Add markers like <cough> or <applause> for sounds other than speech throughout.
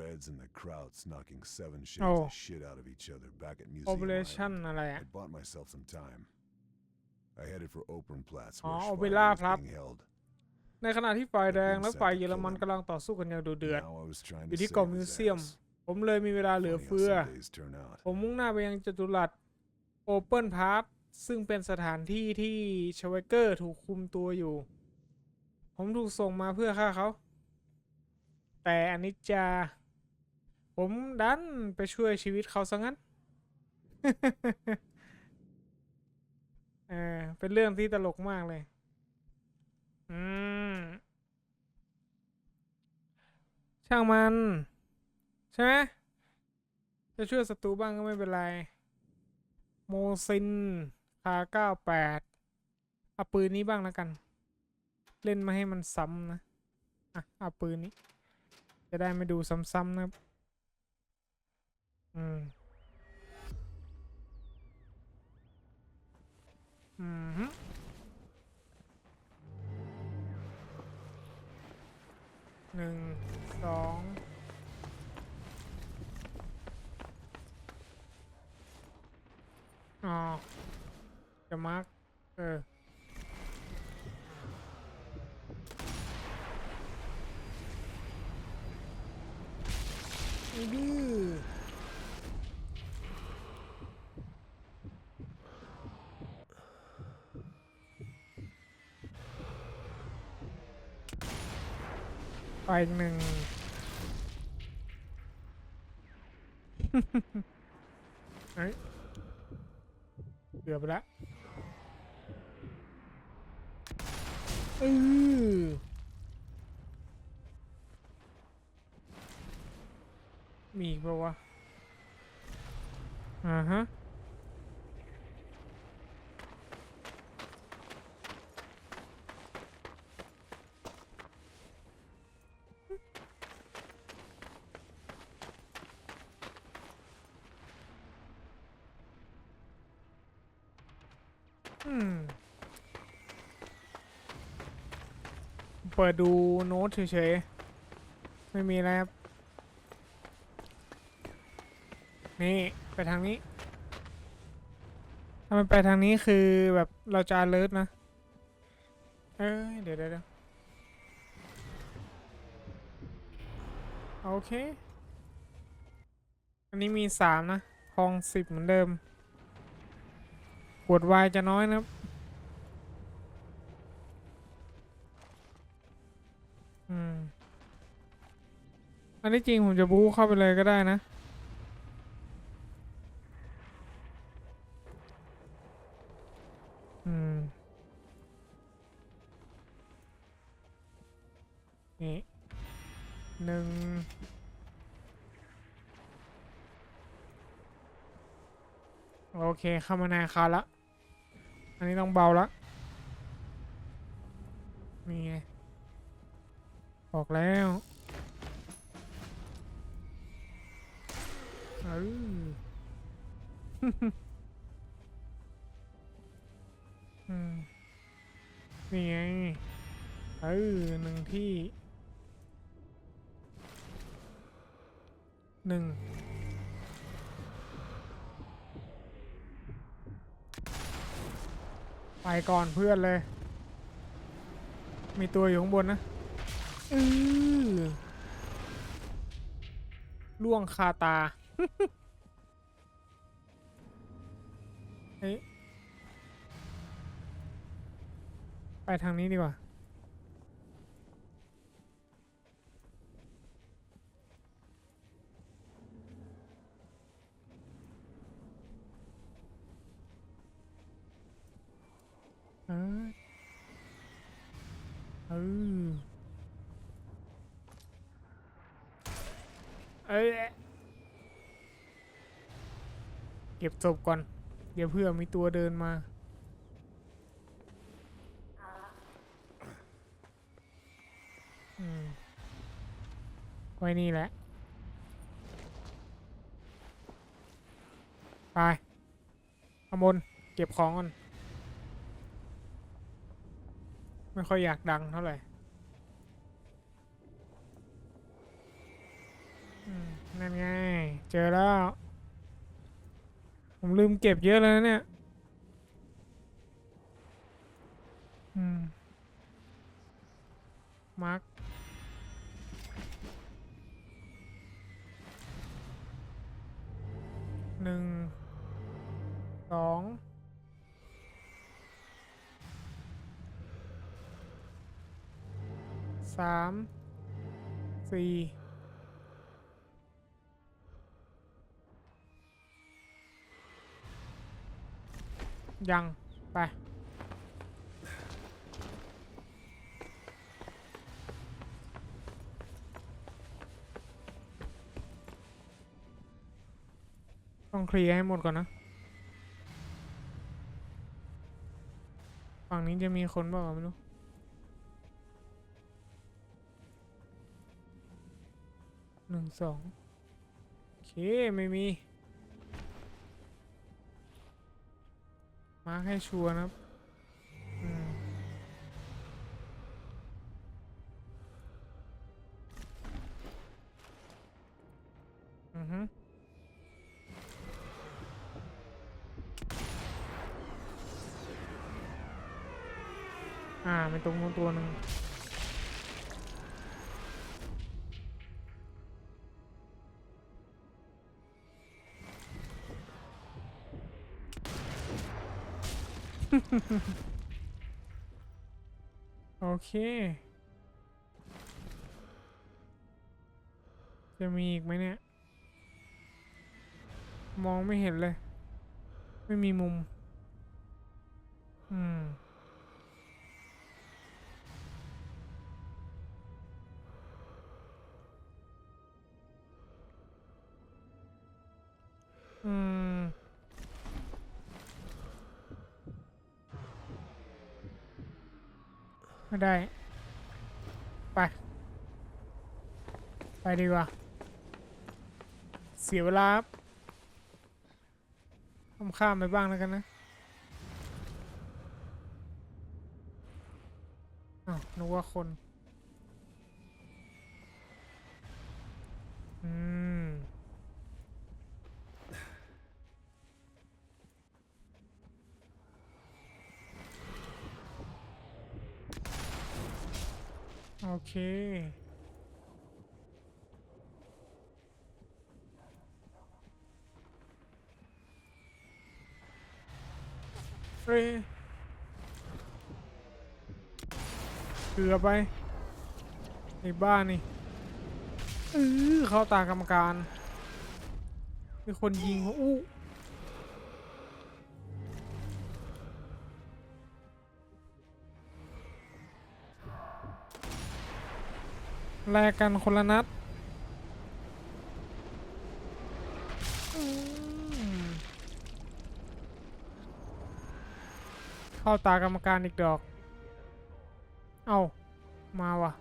Reds and the Krauts knocking seven shades Oh. of shit out of each other back at Museum Operation Island, อะไรอะ I bought myself some time. I headed for Opernplatz, Oh, where Opera Speyer was Platz. being held. ในขณะที่ฝ่ายแดงและฝ่ายเยอรมันกำลังต่อสู้กันอย่างดุเดือด Now I was trying อ to ยู่ที่ save กล่อง his มิวเซียม ass. ผมเลยมีเวลาเหลือ Funny how เฟือ some days turn out. ผมมุ่งหน้าไปยังจตุรัสโอเปิลพาร์ทซึ่งเป็นสถานที่ที่ชเวเกอร์ถูกคุมตัวอยู่ ผมถูกส่งมาเพื่อฆ่าเขา แต่อนิจจา ผมดันไปช่วยชีวิตเขาซะงั้น เออ เป็นเรื่องที่ตลกมากเลย อืม ช่างมัน ใช่ไหมจะช่วยศัตรูบ้างก็ไม่เป็นไร โมซินคาเก้าแปดเอาปืนนี้บ้างแล้วกัน เล่นมาให้มันซ้ำนะ อะ เอาปืนนี้ จะได้ไม่ดูซ้ำๆนะครับ อืม อืมหนึ่งสองอ๋อจะมาร์กเออ ไอ้ดื้อไป อีกหนึ่งเฮ้ยเกือบไปแล้วอือมีอีกปะวะอ่าฮะ อืม เปิดดูโน้ตเฉยๆ ไม่มีอะไรครับ นี่ ไปทางนี้ ถ้ามันไปทางนี้คือแบบเราจะ alert นะ เอ้ยเดี๋ยวเดี๋ยวเดี๋ยวโอเค อันนี้มีสามนะทองสิบเหมือนเดิมขวดวายจะน้อยนะครับ อันนี้จริงผมจะบู๊เข้าไปเลยก็ได้นะ อืม นี่หนึ่งโอเคเข้ามาในาคารละ อันนี้ต้องเบาละ นี่ไงบอกแล้ว เอออืมนี่ไงเออหนึ่งที่หนึ่งไปก่อนเพื่อนเลย มีตัวอยู่ข้างบนนะอือล่วงคาตา เฮ้ยไปทางนี้ดีกว่า เออเออเอ้ย เก็บศพก่อน เดี๋ยวเพื่อมีตัวเดินมา ไว้นี่แหละ ไปขมนเก็บของก่อนไม่ค่อยอยากดังเท่าไหร่นั่นไง เจอแล้ว ผมลืมเก็บเยอะเลยนะเนี่ย อืม มาร์คหนึ่ง สองสามสี่ ยังไป ต้องเคลียร์ให้หมดก่อนนะ ฝั่งนี้จะมีคนบอกไม่รู้หนึ่งสองโอเค ไม่มี มาร์คให้ชัวร์นะครับอือฮึอ่าเป็นตรงนู้นตัวหนึ่ง โอเค จะมีอีกไหมเนี่ย มองไม่เห็นเลย ไม่มีมุม ไม่ได้ ไป ไปดีกว่า เสียเวลาข้ามข้ามไปบ้างแล้วกันนะ โอเคเฮ้ยเกือไปไอ้บ้านี่เออเข้าตากรรมการมีคนยิงเขาอู้ แลกกันคนละนัดเข้าตากรรมการอีกดอก เอามาว่ะ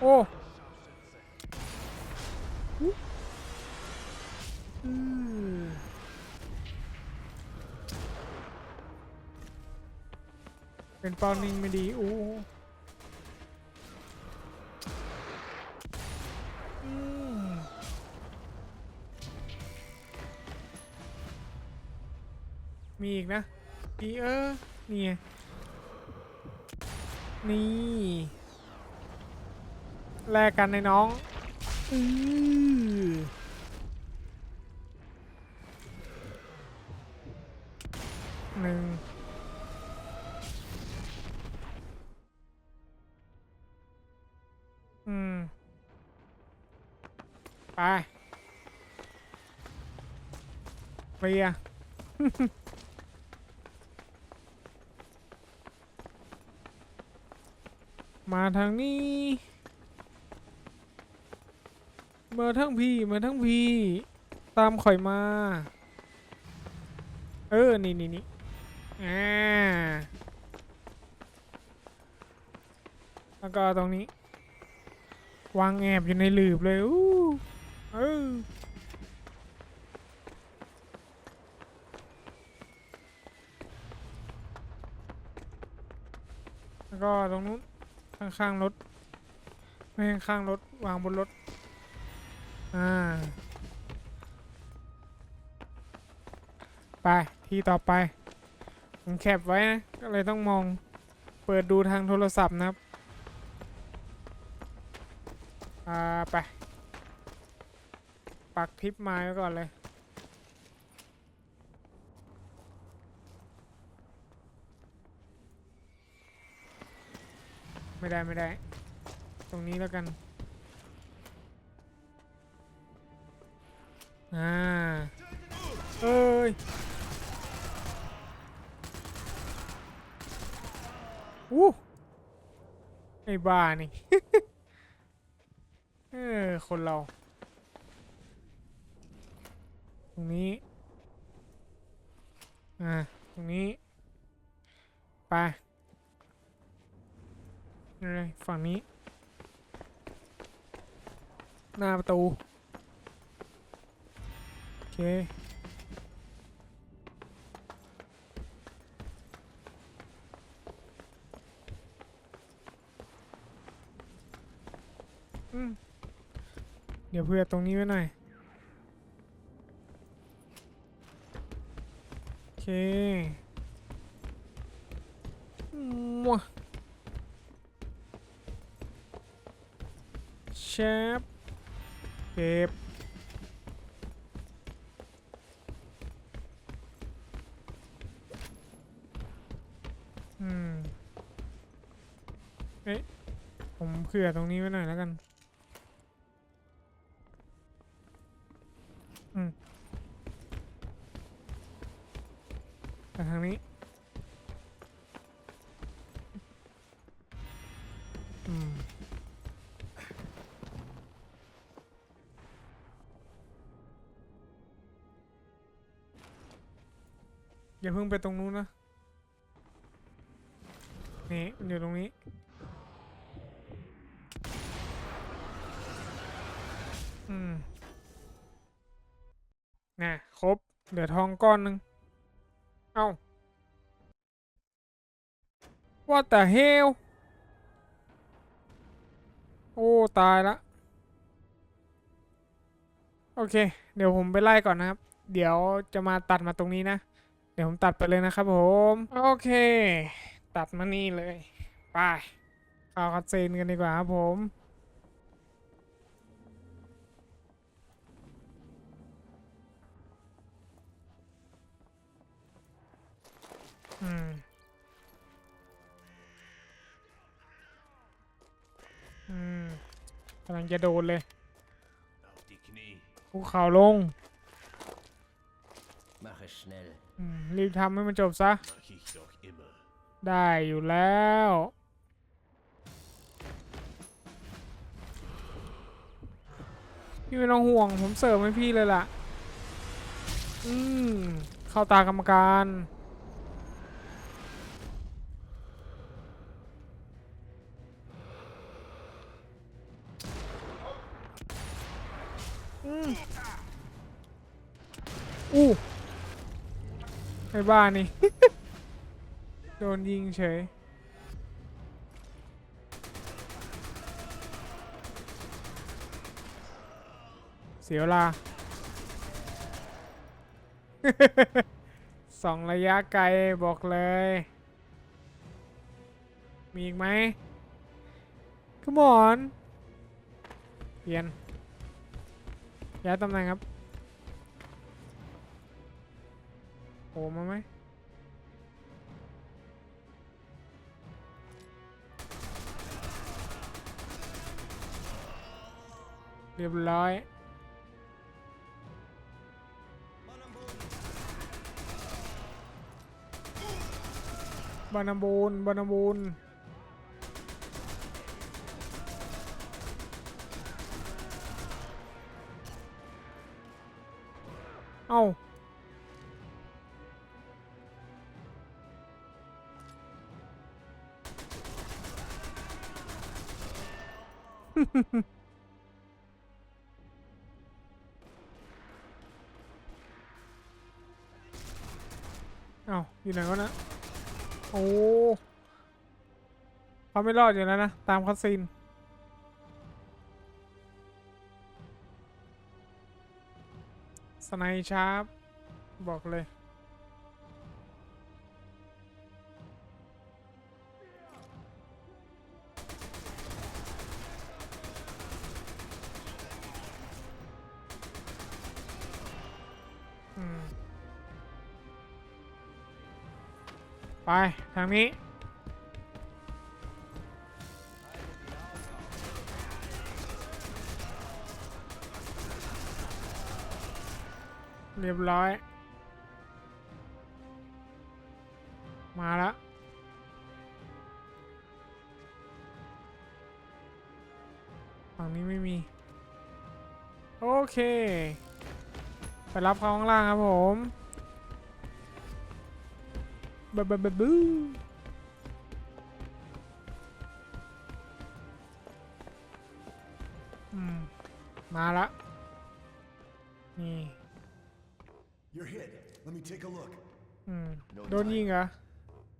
โอ้เป็นเป้านิ่งไม่ดีอู้ มีอีกนะอีเออนี่ไงนี่แลกกันในน้องอือหนึ่งอืม ไปเปีย มาทางนี้ มาทั้งพี่มาทั้งพี่ตามข่อยมา เออ นี่นี่นี่อ่าแล้วก็ตรงนี้ วางแอบอยู่ในหลืบเลยอู้เออแล้วก็ตรงนู้น ข้างๆรถ ไม่ข้างๆรถ วางบนรถ อ่า ไป ที่ต่อไป ผมแคปไว้นะ ก็เลยต้องมอง เปิดดูทางโทรศัพท์นะครับ อ่า ไป ปักทิปไม้ไว้ก่อนเลย ไม่ได้ไม่ได้ ตรงนี้แล้วกันอ่าเอ้ยอู้ไอ้บ้านี่ เออคนเรา ตรงนี้ อ่า ตรงนี้ ไป ไรฝั่งนี้ หน้าประตู โอเค อืม เดี๋ยวเพื่อตรงนี้ไว้หน่อย โอเคมัว เชฟเก็บอืมเอ๊ะผมเผื่อตรงนี้ไว้หน่อยแล้วกัน อืมไปทางนี้อืม อย่าเพิ่งไปตรงนู้นนะ นี่มันอยู่ตรงนี้ อืมน่ะครบ เหลือทองก้อนหนึ่งเอ้า What the hell โอ้ ตายละ โอเค เดี๋ยวผมไปไล่ก่อนนะครับ เดี๋ยวจะมาตัดมาตรงนี้นะ เดี๋ยวผมตัดไปเลยนะครับผม โอเค ตัดมานี่เลย ไปเข้าคัดซีนกันดีกว่าครับผมอืมอืมกำลังจะโดนเลย Auf die Knie. ภูเขาลง Mach es schnell. อืมรีบทำให้มันจบซะ Mach ich doch immer. ได้อยู่แล้ว พี่ไม่ต้องห่วง ผมเสิร์ฟให้พี่เลยล่ะ อืม เข้าตากรรมการอืมอู้ ไอ้บ้านี่ โดนยิงเฉย เสียเวลา สองระยะไกลบอกเลย มีอีกไหม Come on เปลี่ยนย้ายตำแหน่งครับ โผล่มาไหมเรียบร้อยบานาบูนบานาบูนเอ้า เอ้าอยู่ไหนวะนะ โอ้เขาไม่รอดอยู่แล้วนะ ตามคัสซีนสไนชาร์ปบอกเลย ทางนี้ เรียบร้อย มาแล้วฝั่งนี้ไม่มี โอเค ไปรับเขาข้างล่างครับผม บบบบบูอืม มาละ นี่ You're hit. Let me take a look. อืม โดนยิงเหรอ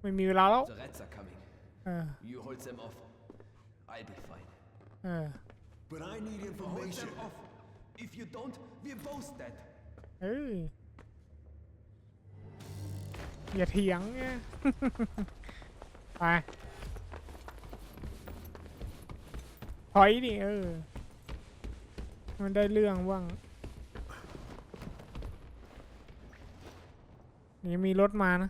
ไม่มีเวลาแล้ว The rats are coming. เออ You hold them off. I'll be fine. เออ But I need Hold information. them off. If you don't, we're both dead. เอ้ย อย่าเถียงไปถอยดิเออ มันได้เรื่องบ้างนี่มีรถมานะ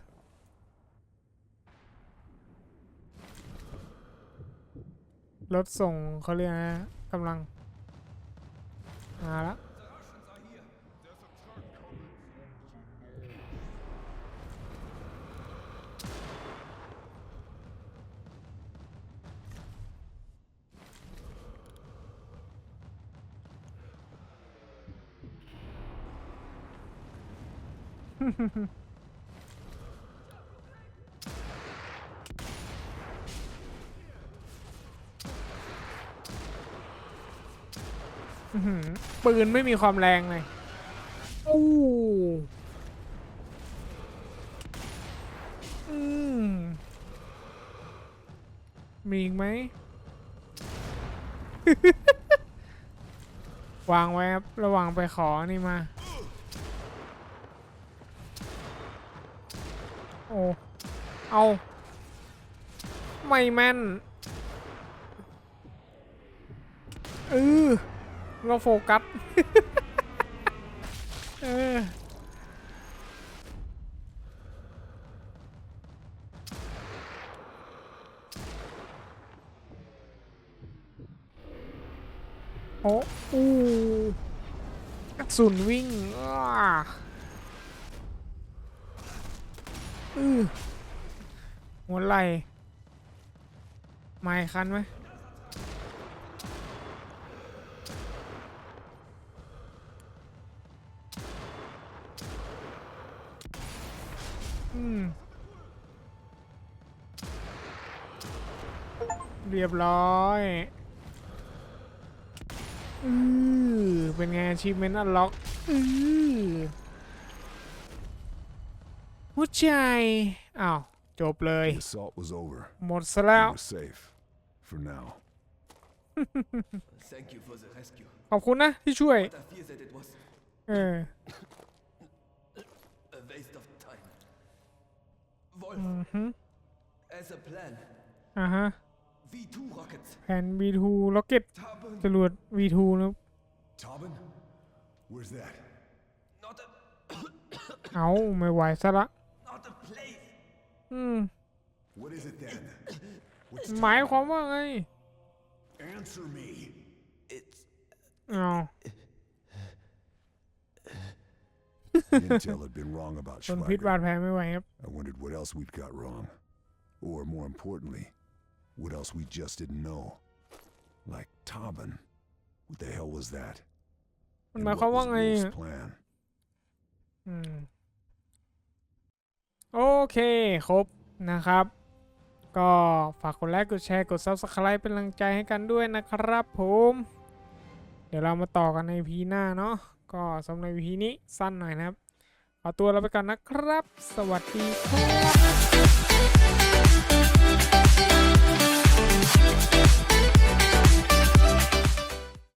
รถส่งเขาเรียกนะกำลัง มาแล้ว อื้อหือปืนไม่มีความแรงเลยอู้อืมมีอีกไหม วางไว้ครับระหว่างไปขอนี่มา โอ้เอาไม่แม่นเออเราโฟกัสเออโอ้อู้กระสุนวิ่งอ้า อือหัวไหลไม่คันไหมอืมเรียบร้อยอือเป็นไง achievement unlock อือ หัวใจอ้าวจบเลย The assault was over. หมดซะแล้ว You were safe. For now. Thank you for the rescue. ขอบคุณนะที่ช่วย But I fear that it was เออ a waste of time. Wolf, อือฮึ as a plan, อ่าฮะ V2 rockets. แผน V2 rocket Tarbon, จรวด V2 นะครับ Tobin? Where's that? not a, เอาไม่ไหวซะละ not a place. อืม What is it then? What's หมายความว่าไง Answer me. It's เอา Intel <laughs> had been wrong about ทนพิษบา Schweiger. ดแผลไม่ไหวครับ I wondered what else we'd got wrong. Or more importantly, what else we just didn't know. Like Tobin. What the hell was that? มัน And หมาย what ความว่า was ไง Wolf's อะ plan? อืม โอเค ครบนะครับ ก็ฝากกดไลค์กดแชร์กด Subscribe เป็นกำลังใจให้กันด้วยนะครับผม เดี๋ยวเรามาต่อกันในพีหน้าเนาะก็สำหรับพีนี้สั้นหน่อยนะครับขอตัวเราไปก่อนนะครับ สวัสดีครับ